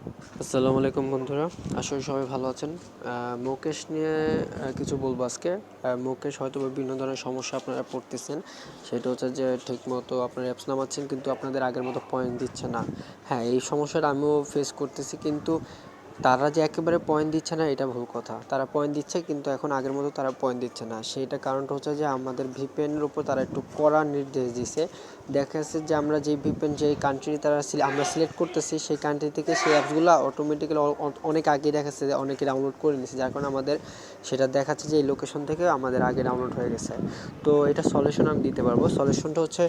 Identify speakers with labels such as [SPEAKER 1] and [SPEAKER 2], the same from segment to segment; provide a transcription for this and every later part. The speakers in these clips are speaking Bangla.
[SPEAKER 1] আসসালামু আলাইকুম বন্ধুরা আসলে সবাই ভালো আছেন। মুকেশ নিয়ে কিছু বলব আজকে। মুকেশ হয়তো বিভিন্ন ধরনের সমস্যা আপনারা পড়তেছেন। সেটা হচ্ছে যে ঠিকমতো আপনার অ্যাপস নামাচ্ছেন, কিন্তু আপনাদের আগের মতো পয়েন্ট দিচ্ছে না। হ্যাঁ এই সমস্যাটা আমিও ফেস করতেছি, কিন্তু তারা যে একেবারে পয়েন্ট দিচ্ছে না, এটা ভুল কথা। তারা পয়েন্ট দিচ্ছে কিন্তু এখন আগের মতো তারা পয়েন্ট দিচ্ছে না। সেইটা কারণটা হচ্ছে যে আমাদের ভিপিএনের উপর তারা একটু কড়া নির্দেশ দিছে। দেখা যাচ্ছে যে আমরা যে ভিপিএন যে কান্ট্রি তারা আমরা সিলেক্ট করতেছি, সেই কান্ট্রি থেকে সেই অ্যাপসগুলো অটোমেটিক্যালি অনেক আগে দেখাচ্ছে যে অনেকে ডাউনলোড করে নিচ্ছে যার কারণে আমাদের সেটা দেখাচ্ছে যে এই লোকেশন থেকে আমাদের আগে ডাউনলোড হয়ে গেছে। তো এটা সলিউশন আমি দিতে পারব। সলিউশনটা হচ্ছে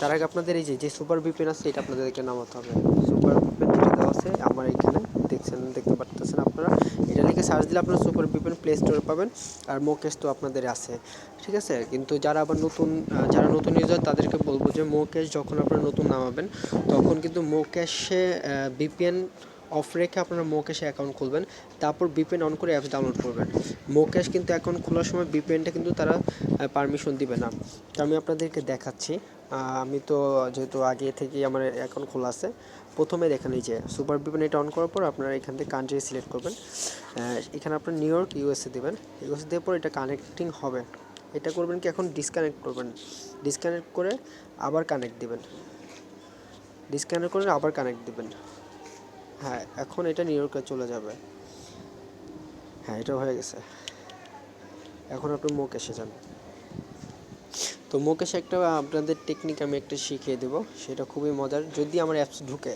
[SPEAKER 1] তার আগে আপনাদের এই যে যে সুপার ভিপিএন আছে, এটা আপনাদেরকে নামাতে হবে। সুপার ভিপিএন যেটা দেওয়া আছে, আমার এখানে দেখছেন দেখতে পারতেছেন আপনারা। এটা লিখে সার্চ দিলে আপনারা সুপার ভিপিএন প্লে স্টোরে পাবেন আর মোকেশ তো আপনাদের আছে। ঠিক আছে? কিন্তু যারা আবার নতুন যারা নতুন ইউজার তাদেরকে বলব যে মোকেশ যখন আপনারা নতুন নামাবেন, তখন কিন্তু মোকেশে বিপিএন অফ রেখে আপনারা মোকেশে অ্যাকাউন্ট খুলবেন। তারপর ভিপিএন অন করে অ্যাপস ডাউনলোড করবেন। মোকেশ কিন্তু অ্যাকাউন্ট খোলার সময় বিপিএনটা কিন্তু তারা পারমিশন দিবে না। তো আমি আপনাদেরকে দেখাচ্ছি। আমি তো যেহেতু আগে থেকেই আমার অ্যাকাউন্ট খোলা আছে, প্রথমে দেখেন এই যে সুপার ভিপিএন এটা অন করার পর আপনারা এখান থেকে কান্ট্রি সিলেক্ট করবেন। এখানে আপনার নিউ ইয়র্ক ইউএসএ দেবেন। ইউএসএ দেওয়ার পর এটা কানেক্টিং হবে। এটা করবেন কি এখন ডিসকানেক্ট করবেন। ডিসকানেক্ট করে আবার কানেক্ট দিবেন। ডিসকানেক্ট করে আবার কানেক্ট দিবেন। হ্যাঁ এখন এটা নিউ ইয়র্কে চলে যাবে। হ্যাঁ এটা হয়ে গেছে। এখন আপনি মুখ এসে যান। তো মুকেশ, একটা আপনাদের টেকনিক আমি একটা শিখিয়ে দেবো। সেটা খুবই মজার। যদি আমার অ্যাপস ঢুকে,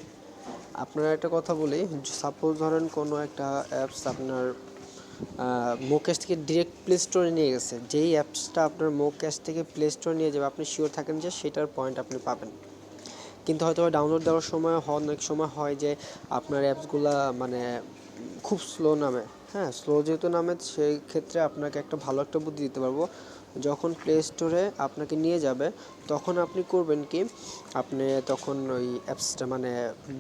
[SPEAKER 1] আপনারা একটা কথা বলি সাপোজ ধরেন কোনো একটা অ্যাপস আপনার মুকেশ থেকে ডিরেক্ট প্লে স্টোরে নিয়ে গেছে। যেই অ্যাপসটা আপনার মুকেশ থেকে প্লে স্টোরে নিয়ে যাবে, আপনি শিওর থাকেন যে সেটার পয়েন্ট আপনি পাবেন। কিন্তু হয়তো ডাউনলোড দেওয়ার সময় অনেক সময় হয় যে আপনার অ্যাপসগুলা মানে খুব স্লো নামে। হ্যাঁ স্লো যেহেতু নামে, সেই ক্ষেত্রে আপনাকে একটা ভালো একটা বুদ্ধি দিতে পারব। যখন প্লে স্টোরে আপনাকে নিয়ে যাবে, তখন আপনি করবেন কি, আপনি তখন ওই অ্যাপসটা মানে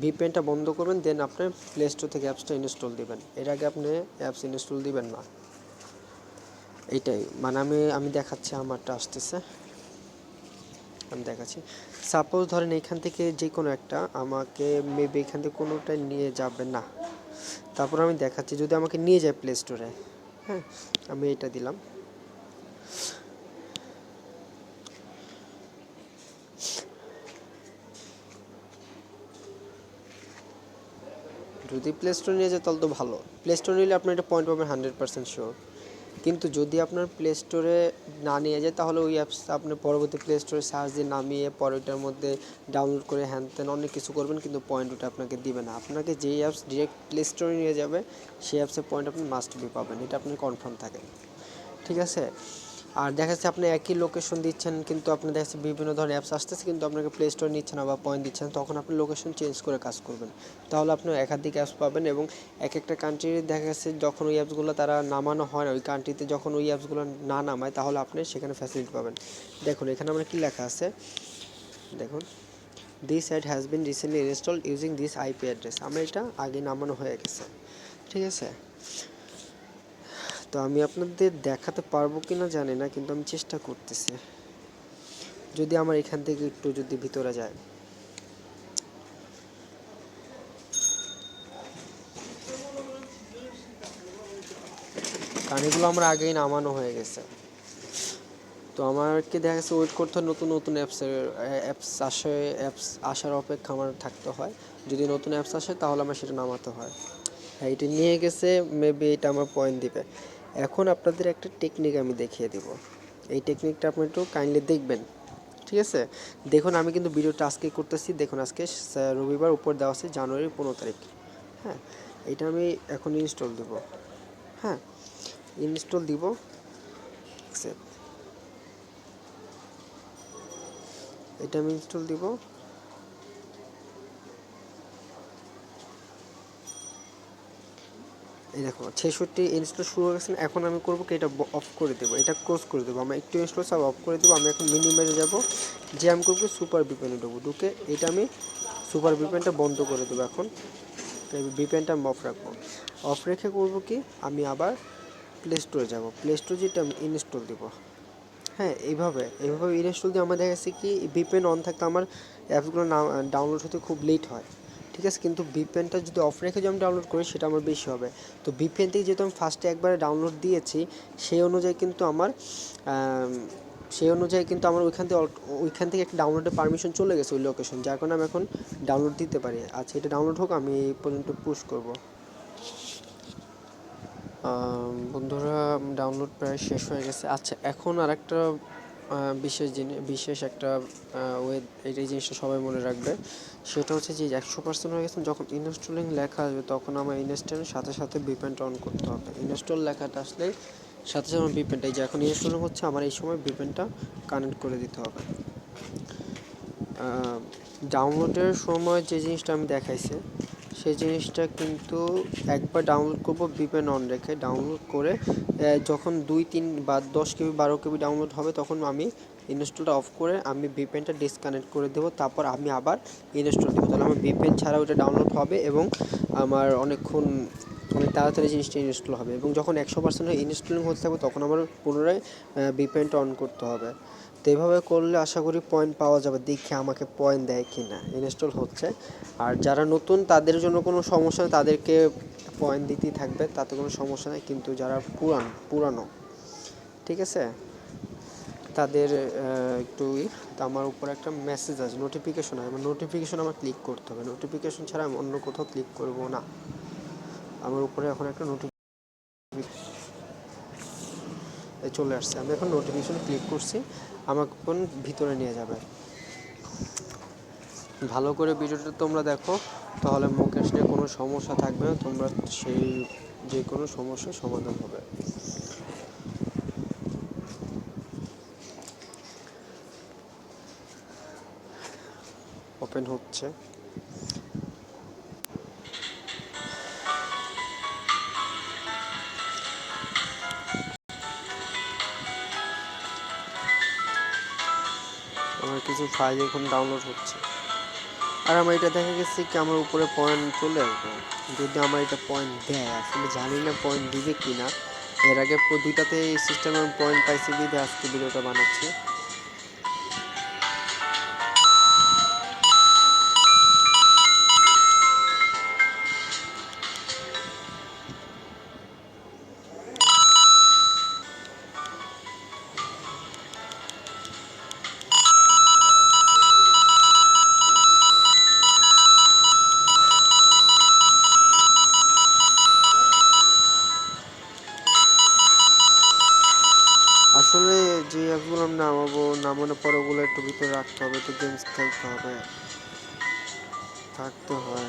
[SPEAKER 1] ভিপিএনটা বন্ধ করবেন দেন আপনি প্লে স্টোর থেকে অ্যাপসটা ইনস্টল দিবেন। এর আগে আপনি অ্যাপস ইনস্টল দিবেন না। এইটাই। মানে আমি আমি দেখাচ্ছি, আমারটা আসতেছে। আমি দেখাচ্ছি। সাপোজ ধরেন এখান থেকে যে কোনো একটা আমাকে মেবি এখান থেকে কোনোটা নিয়ে যাবে না। তারপর আমি দেখাচ্ছি, যদি আমাকে নিয়ে যায় প্লে স্টোরে হ্যাঁ আমি এটা দিলাম। যদি প্লে স্টোর নিয়ে যায় তাহলে তো ভালো। প্লে স্টোর নিলে আপনি একটা পয়েন্ট পাবেন হান্ড্রেড পার্সেন্ট শিওর কিন্তু যদি আপনার প্লে স্টোরে না নিয়ে যায়, তাহলে ওই অ্যাপস আপনি পরবর্তী প্লে স্টোরে সার্চ দিয়ে নামিয়ে পরে ওইটার মধ্যে ডাউনলোড করে হ্যান ত্যান অনেক কিছু করবেন, কিন্তু পয়েন্ট ওটা আপনাকে দিবে না। আপনাকে যেই অ্যাপস ডিরেক্ট প্লে স্টোরে নিয়ে যাবে, সেই অ্যাপসের পয়েন্ট আপনি মাস্ট বি পাবেন। এটা আপনি কনফার্ম থাকেন ঠিক আছে? আর দেখা যাচ্ছে আপনি একই লোকেশন দিচ্ছেন, কিন্তু আপনি দেখা যাচ্ছে বিভিন্ন ধরনের অ্যাপস আসতেছে, কিন্তু আপনাকে প্লে স্টোর নিচ্ছে না বা পয়েন্ট দিচ্ছেন, তখন আপনি লোকেশন চেঞ্জ করে কাজ করবেন। তাহলে আপনি একাধিক অ্যাপস পাবেন এবং এক একটা কান্ট্রির দেখা যাচ্ছে যখন ওই অ্যাপসগুলো তারা নামানো হয় না, ওই কান্ট্রিতে যখন ওই অ্যাপসগুলো না নামায়, তাহলে আপনি সেখানে ফ্যাসিলিটি পাবেন। দেখুন, এখানে আমার কী লেখা আছে? দেখুন this ad has been recently installed using this IP address আমার এটা আগে নামানো হয়ে গেছে। ঠিক আছে? তো আমি আপনাদের দেখাতে পারব কি না জানি না, কিন্তু আমি চেষ্টা করতেছি। যদি আমার এখান থেকে একটু যদি ভিতরে যায়। কারণ এগুলো আমার আগেই নামানো হয়ে গেছে। তো আমাকে দেখা গেছে ওয়েট করতে হয়, নতুন নতুন অ্যাপসের অ্যাপস আসে অ্যাপস আসার অপেক্ষা আমার থাকতে হয়। যদি নতুন অ্যাপস আসে, তাহলে আমার সেটা নামাতে হয়। হ্যাঁ এটা নিয়ে গেছে মেবি এটা আমার পয়েন্ট দিবে। এখন আপনাদের একটা টেকনিক আমি দেখিয়ে দিব। এই টেকনিকটা আপনি একটু কাইন্ডলি দেখবেন, ঠিক আছে? দেখুন, আমি কিন্তু ভিডিওটা আজকে করতেছি। দেখুন, আজকে রবিবার, উপর দেওয়া আছে জানুয়ারির পনেরো তারিখ। হ্যাঁ এটা আমি এখন ইনস্টল দেব। হ্যাঁ ইনস্টল দিব। এটা আমি ইনস্টল দিব। এই দেখো, ছেষট্টি ইনস্টল শুরু হয়ে গেছে, এখন আমি করব কি এটা অফ করে দেবো, এটা ক্লোজ করে দেবো। আমি একটু ইনস্টল সব অফ করে দেবো, আমি এখন মিনিমাইজে যাব। যে আমি করব সুপার বিপেনে ঢুকবো ঢুকে এটা আমি সুপার বিপেনটা বন্ধ করে দেবো এখন। বিপেনটা আমি অফ রাখব। অফ রেখে করব কি, আমি আবার প্লে স্টোরে যাব। প্লে স্টোরে যেটা আমি ইনস্টল দেবো। হ্যাঁ এইভাবে এইভাবে ইনস্টল দিয়ে আমার দেখা গেছে কি বিপেন অন থাকতে আমার অ্যাপসগুলো ডাউনলোড হতে খুব লেট হয়। ঠিক আছে কিন্তু ভিপিএনটা যদি অফ রেখে যদি আমি ডাউনলোড করি সেটা আমার বেশি হবে। তো ভিপিএন থেকে যেহেতু আমি ফার্স্টে একবারে ডাউনলোড দিয়েছি সেই অনুযায়ী কিন্তু আমার সেই অনুযায়ী কিন্তু আমার ওইখান থেকে ওইখান থেকে একটা ডাউনলোডের পারমিশন চলে গেছে ওই লোকেশন যার কারণে আমি এখন ডাউনলোড দিতে পারি। আচ্ছা এটা ডাউনলোড হোক আমি এই পর্যন্ত পুশ করব। বন্ধুরা ডাউনলোড প্রায় শেষ হয়ে গেছে। আচ্ছা এখন আরেকটা আহ, বিশেষ জিনিস বিশেষ একটা ওয়ে, এই জিনিসটা সবাই মনে রাখবে। সেটা হচ্ছে যে একশো পার্সেন্ট হয়ে গেছে, যখন ইনস্টলিং লেখা আসবে, তখন আমার ইনস্টলের সাথে সাথে বিপেন্ট অন করতে হবে। ইনস্টল লেখাটা আসলে সাথে সাথে আমার বিপেনটা, এই যে এখন ইনস্টলিং হচ্ছে, আমার এই সময় বিপেনটা কানেক্ট করে দিতে হবে। ডাউনলোডের সময় যে জিনিসটা আমি দেখাইছি সেই জিনিসটা কিন্তু একবার ডাউনলোড করব বিপেন অন রেখে ডাউনলোড করে যখন দুই, তিন বা দশ কেবি, বারো কেবি ডাউনলোড হবে, তখন আমি ইনস্টলটা অফ করে আমি ভিপেনটা ডিসকানেক্ট করে দেবো, তারপর আমি আবার ইনস্টল দেবো। তাহলে আমার ভিপেন ছাড়া ওটা ডাউনলোড হবে এবং আমার অনেকক্ষণ অনেক তাড়াতাড়ি জিনিসটা ইনস্টল হবে এবং যখন একশো পার্সেন্ট ইনস্টলিং হতে থাকবে, তখন আমার পুনরায় ভিপেনটা অন করতে হবে। তো এভাবে করলে আশা করি পয়েন্ট পাওয়া যাবে। দেখে আমাকে পয়েন্ট দেয় কি না ইনস্টল হচ্ছে। আর যারা নতুন, তাদের জন্য কোনো সমস্যা নেই। তাদেরকে পয়েন্ট দিতেই থাকবে। তাতে কোনো সমস্যা নেই। কিন্তু যারা পুরান, পুরানো, ঠিক আছে? তাদের একটু আমার উপর একটা মেসেজ আছে। নোটিফিকেশন আছে। নোটিফিকেশন আমার ক্লিক করতে হবে। নোটিফিকেশন ছাড়া আমি অন্য কোথাও ক্লিক করব না। আমার উপরে এখন একটা নোটিফিকেশন চলে আসছে। আমি এখন নোটিফিকেশন ক্লিক করছি, আমাকে কোন ভিতরে নিয়ে যাবে। ভালো করে ভিডিওটা তোমরা দেখো, তাহলে মুকেশ নিয়ে কোনো সমস্যা থাকবে না, তোমরা সেই যে কোনো সমস্যার সমাধান হবে। ওপেন হচ্ছে। কিছু ফাইল এখন ডাউনলোড হচ্ছে। আর আমার এটা দেখা গেছে কি, আমার উপরে পয়েন্ট চলে আসবে। যদি আমার এটা পয়েন্ট দেয়, আসলে জানি না পয়েন্ট দিবে কি না এর আগে দুইটাতে সিস্টেমে পয়েন্ট পাইছি দিদি আজকে ভিডিওটা বানাচ্ছি। যে অ্যাপগুলো আমি নামাবো, নামানোর পর ওগুলো একটু ভিতরে রাখতে হবে, একটু গেমস খেলতে হবে। থাকতে হয়।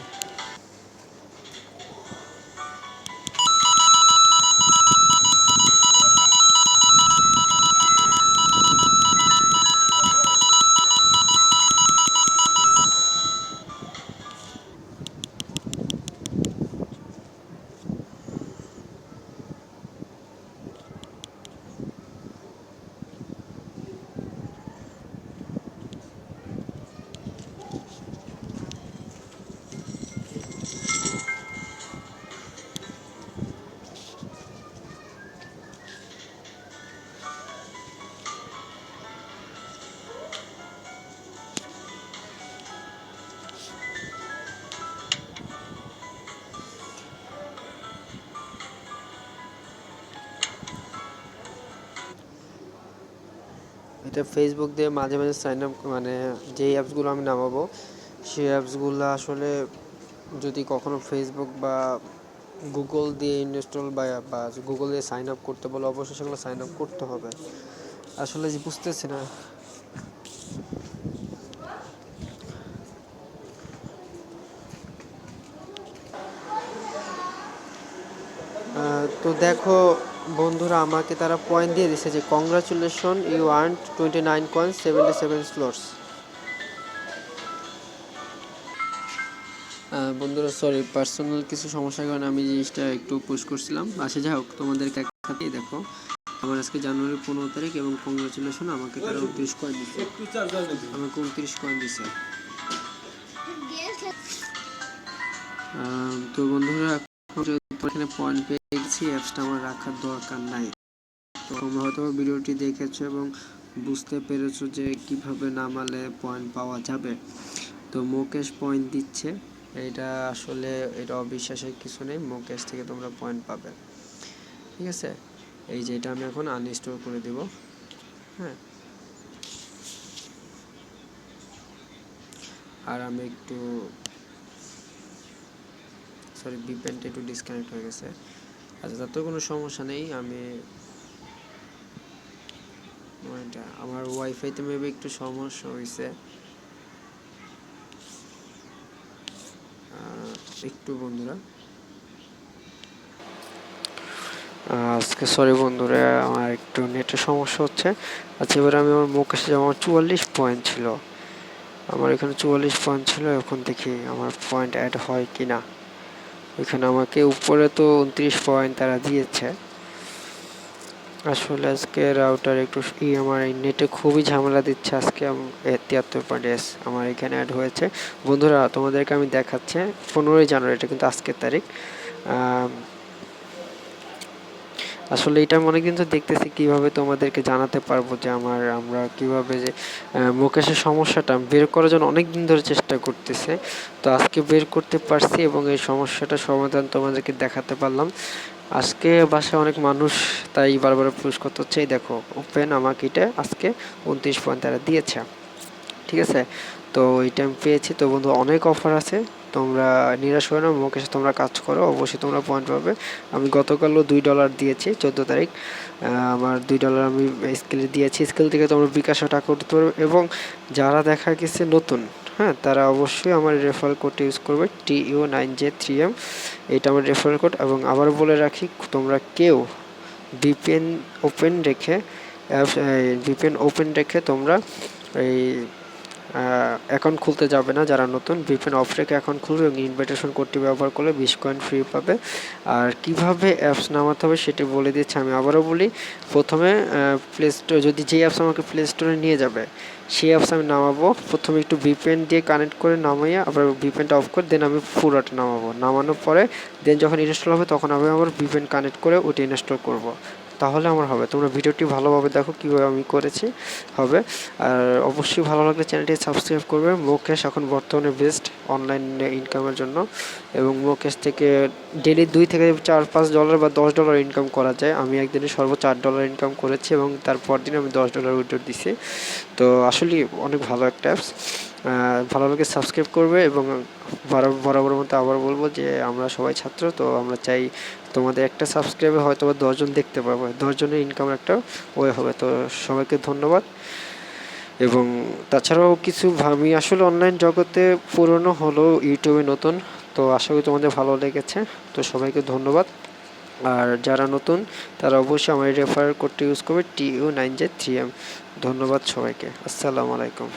[SPEAKER 1] এটা ফেসবুক দিয়ে মাঝে মাঝে সাইন আপ মানে যেই অ্যাপসগুলো আমি নামাবো, সেই অ্যাপসগুলো আসলে যদি কখনো ফেসবুক বা গুগল দিয়ে ইনস্টল বা বা গুগল দিয়ে সাইন আপ করতে বলে, অবশ্যই সেগুলো সাইন আপ করতে হবে। আসলে যে বুঝতেছি না। তো দেখো বন্ধুরা আমাকে তারা পয়েন্ট দিয়ে দিছে যে congratulation you earn twenty nine coin seventy seven slots বন্ধুরা সরি পার্সোনাল কিছু সমস্যার কারণে আমি জিনিসটা একটু পুশ করছিলাম। আচ্ছা যাই হোক তোমাদেরকে একসাথেই দেখো। আমার আজকে জানুয়ারি পনেরো তারিখ এবং কংগ্রাচুলেশন আমাকে তারা উনত্রিশ কয়েন দিচ্ছে আমাকে উনত্রিশ কয়েন আহ, তো বন্ধুরা এখন পয়েন্ট পেয়ে গেছি অ্যাপসটা আমার রাখার দরকার নাই। তো তোমরা হয়তো ভিডিওটি দেখেছ এবং বুঝতে পেরেছ যে কীভাবে নামালে পয়েন্ট পাওয়া যাবে। তো মুকেশ পয়েন্ট দিচ্ছে। এটা আসলে, এটা অবিশ্বাসের কিছু নেই, মুকেশ থেকে তোমরা পয়েন্ট পাবে। ঠিক আছে? এই যে এটা আমি এখন আনইনস্টল করে দেব। হ্যাঁ। আর আমি একটু সরি বিপেনটা একটু ডিসকানেক্ট হয়ে গেছে। আচ্ছা তাতে কোনো সমস্যা নেই, আমি আমার ওয়াইফাইতে মেবি একটু সমস্যা হয়েছে একটু বন্ধুরা। আজকে সরি বন্ধুরা, আমার একটু নেটের সমস্যা হচ্ছে। আচ্ছা এবার আমি আমার মুখে আমার চুয়াল্লিশ পয়েন্ট ছিল। আমার এখানে চুয়াল্লিশ পয়েন্ট ছিল, এখন দেখি আমার পয়েন্ট অ্যাড হয় কি না এখানে আমাকে উপরে তো উনত্রিশ পয়েন্ট তারা দিয়েছে। আসলে আজকে রাউটার একটু ই আমার এই নেটে খুবই ঝামেলা দিচ্ছে আজকে তিয়াত্তর পয়েন্ট এস আমার এখানে অ্যাড হয়েছে। বন্ধুরা, তোমাদেরকে আমি দেখাচ্ছে, পনেরোই জানুয়ারি, এটা কিন্তু আজকের তারিখ। আসলে এটা মনে কিন্তু দেখতেছি কীভাবে তোমাদেরকে জানাতে পারব যে আমার, আমরা কীভাবে যে মুকেশের সমস্যাটা বের করার জন্য অনেক দিন ধরে চেষ্টা করতেছে। তো আজকে বের করতে পারছি এবং এই সমস্যাটা সমাধান তোমাদেরকে দেখাতে পারলাম। আজকে বাসায় অনেক মানুষ, তাই বারবার পুশ করতে হচ্ছে এই দেখো ওপেন আমাকে এটা আজকে উনত্রিশ পয়েন্ট তারা দিয়েছে। ঠিক আছে? তো এইটা আমি পেয়েছি। তো বন্ধু, অনেক অফার আছে। তোমরা নিরাশ হয়ে না মুখে তোমরা কাজ করো, অবশ্যই তোমরা পয়েন্ট পাবে। আমি গতকালও দুই ডলার দিয়েছি, চোদ্দ তারিখ। আমার দুই ডলার আমি স্কেলে দিয়েছি। স্কেল থেকে তোমরা বিকাশও টাকা করতে পারবে এবং যারা দেখা গেছে নতুন হ্যাঁ তারা অবশ্যই আমার রেফারেল কোডটা ইউজ করবে T U nine J three M এইটা আমার রেফারেল কোড এবং আবার বলে রাখি, তোমরা কেউ ভিপিএন ওপেন রেখে ভিপিএন ওপেন রেখে তোমরা এই অ্যাকাউন্ট খুলতে যাবে না যারা নতুন ভিপেন অফ রেখে অ্যাকাউন্ট খুলবে এবং ইনভাইটেশন কোডটি ব্যবহার করলে বিশ কয়েন ফ্রি পাবে। আর কীভাবে অ্যাপস নামাতে হবে সেটি বলে দিচ্ছি, আমি আবারও বলি, প্রথমে প্লে স্টোর যদি যেই অ্যাপস আমাকে প্লে স্টোরে নিয়ে যাবে, সেই অ্যাপস আমি নামাবো। প্রথমে একটু ভিপিএন দিয়ে কানেক্ট করে নামাইয়া, আবার ভিপিএনটা অফ করে দেন আমি পুরোটা নামাবো। নামানোর পরে দেন যখন ইনস্টল হবে, তখন আমি আবার ভিপেন কানেক্ট করে ওটি ইনস্টল করব। তাহলে আমার হবে। তোমরা ভিডিওটি ভালোভাবে দেখো কীভাবে আমি করেছি, হবে। আর অবশ্যই ভালো লাগলে চ্যানেলটি সাবস্ক্রাইব করবে। মোকেশ এখন বর্তমানে বেস্ট অনলাইন ইনকামের জন্য এবং মোকেশ থেকে ডেলি দুই থেকে চার, পাঁচ ডলার বা দশ ডলার ইনকাম করা যায়। আমি একদিনে সর্বোচ্চ আট ডলার ইনকাম করেছি এবং তারপর দিন আমি দশ ডলার উইড্রো দিছি। তো আসলে অনেক ভালো একটা অ্যাপস ভালো লাগে সাবস্ক্রাইব করবে এবং বরাবর মতো আবার বলব যে আমরা সবাই ছাত্র, তো আমরা চাই তোমাদের একটা সাবস্ক্রাইবে হয়তো বা দশজন দেখতে পাবো। দশজনের ইনকাম একটা ওয়ে হবে। তো সবাইকে ধন্যবাদ। এবং তাছাড়াও কিছু আমি আসলে অনলাইন জগতে পুরনো হলো ইউটিউবে নতুন, তো আশা করি তোমাদের ভালো লেগেছে। তো সবাইকে ধন্যবাদ। আর যারা নতুন, তারা অবশ্যই আমার রেফার কোডটি ইউজ করবে T U nine J three M ধন্যবাদ সবাইকে। আসসালামু আলাইকুম।